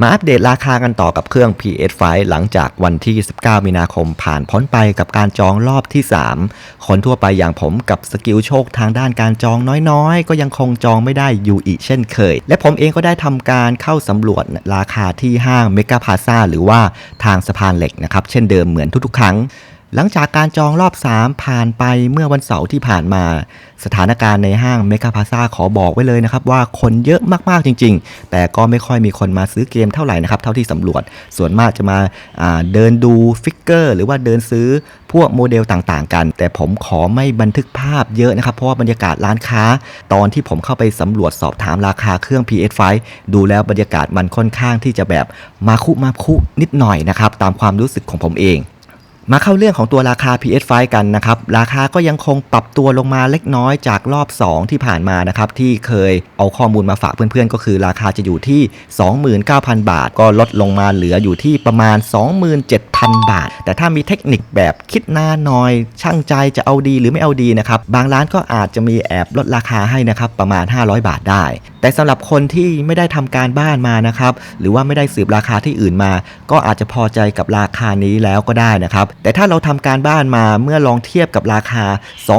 มาอัปเดตราคากันต่อกับเครื่อง PS5 หลังจากวันที่ 19 มีนาคมผ่านพ้นไปกับการจองรอบที่ 3 คนทั่วไปอย่างผมกับสกิลโชคทางด้านการจองน้อยๆ ก็ยังคงจองไม่ได้อยู่อีกเช่นเคย และผมเองก็ได้ทำการเข้าสำรวจราคาที่ห้างเมกาพาซาหรือว่าทางสะพานเหล็กนะครับ เช่นเดิมเหมือนทุกๆ ครั้ง หลังจากการจองรอบ 3 ผ่านไปเมื่อวันเสาร์ที่ผ่านมา สถานการณ์ในห้างเมกาพาซาขอบอกไว้เลยนะครับว่าคนเยอะมากๆจริง ๆ แต่ก็ไม่ค่อยมีคนมาซื้อเกมเท่าไหร่นะครับ เท่าที่สำรวจส่วนมากจะมาาเดินดูฟิกเกอร์หรือว่าเดินซื้อพวกโมเดลต่างๆ กัน แต่ผมขอไม่บันทึกภาพเยอะนะครับ เพราะว่าบรรยากาศร้านค้า ตอนที่ผมเข้าไปสำรวจสอบถามราคาเครื่อง PS5 ดูแล้วบรรยากาศมันค่อนข้างที่จะแบบมาคุมาคุนิดหน่อยนะครับตามความรู้สึกของผมเอง มาเข้าเรื่องของตัวราคา PS5 กันนะครับ ราคาก็ยังคงปรับตัวลงมาเล็กน้อยจากรอบ 2 ที่ผ่านมานะครับ ที่เคยเอาข้อมูลมาฝากเพื่อนๆ ก็คือราคาจะอยู่ที่ 29,000 บาท ก็ลดลงมาเหลืออยู่ที่ประมาณ 27,000 บาท แต่ถ้ามีเทคนิคแบบคิดหน้าหน่อย ช่างใจจะเอาดีหรือไม่เอาดีนะครับ บางร้านก็อาจจะมีแอบลดราคาให้นะครับประมาณ 500 บาทได้ แต่สำหรับคนที่ไม่ได้ทำการบ้านมานะครับ หรือว่าไม่ได้สืบราคาที่อื่นมา ก็อาจจะพอใจกับราคานี้แล้วก็ได้นะครับ แต่ถ้าเราทำการบ้านมาเมื่อลองเทียบกับราคา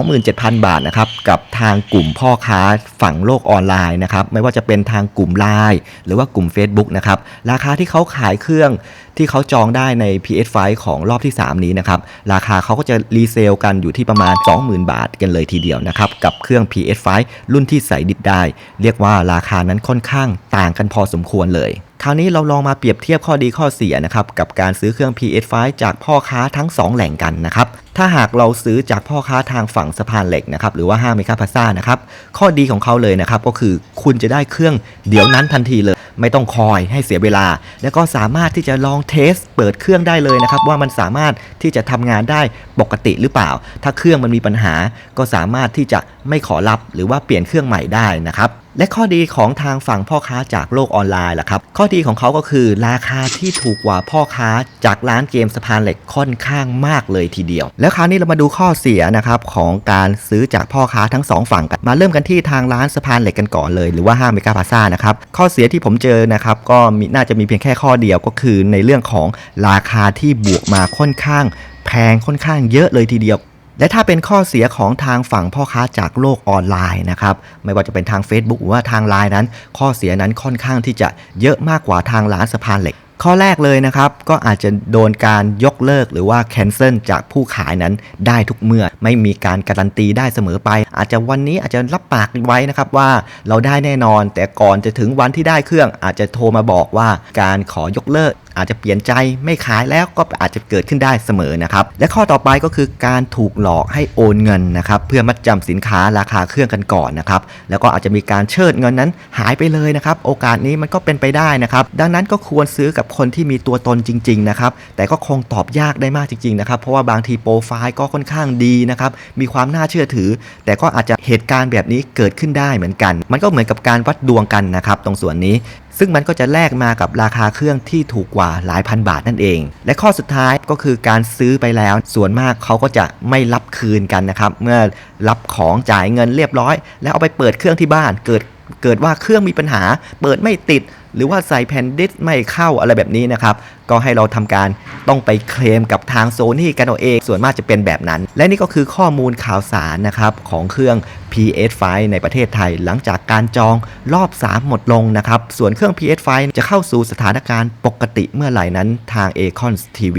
27,000 บาทนะครับกับทางกลุ่มพ่อค้าฝั่งโลกออนไลน์นะครับไม่ว่าจะเป็นทางกลุ่มไลน์หรือว่ากลุ่ม Facebook นะครับราคาที่เขาขายเครื่อง ที่เขาจองได้ใน PS5 ของรอบที่ 3 นี้นะครับ ราคาเขาก็จะรีเซลกันอยู่ที่ประมาณ 20,000 บาทกันเลยทีเดียวนะครับ กับเครื่อง PS5 รุ่นที่ใส่ดิสได้ เรียกว่าราคานั้นค่อนข้างต่างกันพอสมควรเลยคราวนี้เราลองมาเปรียบเทียบข้อดีข้อเสียนะครับกับการซื้อเครื่อง PS5 จากพ่อค้าทั้ง 2 แหล่งกันนะครับถ้าหากเราซื้อจากพ่อค้าทางฝั่งสะพานเหล็กนะครับหรือว่าห้างเมกาพาซ่านะครับข้อดีของเขาเลยนะครับก็คือคุณจะได้เครื่องเดี๋ยวนั้นทันทีเลย ไม่ต้องคอยให้เสียเวลา แล้วก็สามารถที่จะลองเทสเปิดเครื่องได้เลยนะครับ ว่ามันสามารถที่จะทำงานได้ปกติหรือเปล่า ถ้าเครื่องมันมีปัญหาก็สามารถที่จะ ไม่ขอรับหรือว่าเปลี่ยนเครื่องใหม่ได้นะครับและข้อดีของทางฝั่งพ่อค้าจากโลกออนไลน์ล่ะครับ ข้อดีของเขาก็คือราคาที่ถูกกว่าพ่อค้าจากร้านเกมสะพานเหล็กค่อนข้างมากเลยทีเดียว แล้วคราวนี้เรามาดูข้อเสียนะครับของการซื้อจากพ่อค้าทั้งสองฝั่งกันมาเริ่มกันที่ทางร้านสะพานเหล็กกันก่อนเลยหรือว่าห้างเมกาพาซ่านะครับข้อเสียที่ผมเจอนะครับก็มีน่าจะมีเพียงแค่ข้อเดียวก็คือในเรื่องของราคาที่บวกมาค่อนข้างแพงค่อนข้างเยอะเลยทีเดียว และถ้าเป็นข้อเสียของทางฝั่งพ่อค้าจากโลกออนไลน์นะครับไม่ว่าจะเป็นทาง Facebook หรือว่าทางไลน์นั้น ข้อเสียนั้นค่อนข้างที่จะเยอะมากกว่าทางร้านสะพานเหล็ก ข้อแรกเลยนะครับ ก็อาจจะโดนการยกเลิกหรือว่า cancel จากผู้ขายนั้นได้ทุกเมื่อ ไม่มีการการันตีได้เสมอไป อาจจะวันนี้อาจจะรับปากไว้นะครับว่าเราได้แน่นอน แต่ก่อนจะถึงวันที่ได้เครื่อง อาจจะโทรมาบอกว่าการขอยกเลิกอาจจะเปลี่ยนใจไม่ขายแล้วก็อาจจะเกิดขึ้นได้เสมอนะครับ และข้อต่อไปก็คือการถูกหลอกให้โอนเงินนะครับ เพื่อมัดจำสินค้าราคาเครื่องกันก่อนนะครับ แล้วก็อาจจะมีการเชิดเงินนั้นหายไปเลยนะครับ โอกาสนี้มันก็เป็นไปได้นะครับ ดังนั้นก็ควรซื้อกับคนที่มีตัวตนจริง ๆ นะครับ แต่ก็คงตอบยากได้มากจริง ๆ นะครับ เพราะว่าบางทีโปรไฟล์ก็ค่อนข้างดีนะครับ มีความน่าเชื่อถือ แต่ก็อาจจะเหตุการณ์แบบนี้เกิดขึ้นได้เหมือนกัน มันก็เหมือนกับการวัดดวงกันนะครับ ตรงส่วนนี้ ซึ่งมันก็จะแลกมากับราคาเครื่องที่ถูกกว่าหลายพันบาทนั่นเอง และข้อสุดท้ายก็คือการซื้อไปแล้ว ส่วนมากเขาก็จะไม่รับคืนกันนะครับ เมื่อรับของจ่ายเงินเรียบร้อย แล้วเอาไปเปิดเครื่องที่บ้านเกิดเกิดว่าเครื่องมีปัญหา เปิดไม่ติด หรือว่าใส่แผ่นดิสไม่เข้าอะไรแบบนี้นะครับ ก็ให้เราทำการต้องไปเคลมกับทางโซนี่กันเอาเอง ส่วนมากจะเป็นแบบนั้น และนี่ก็คือข้อมูลข่าวสารนะครับ ของเครื่อง PS5 ในประเทศไทย หลังจากการจองรอบ 3 หมดลงนะครับ ส่วนเครื่อง PS5 จะเข้าสู่สถานการณ์ปกติเมื่อไหร่นั้นทาง a c o n TV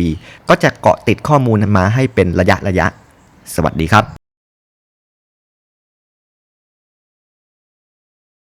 ก็จะเกาะติดข้อมูลมาให้เป็นระยะระยะ สวัสดีครับ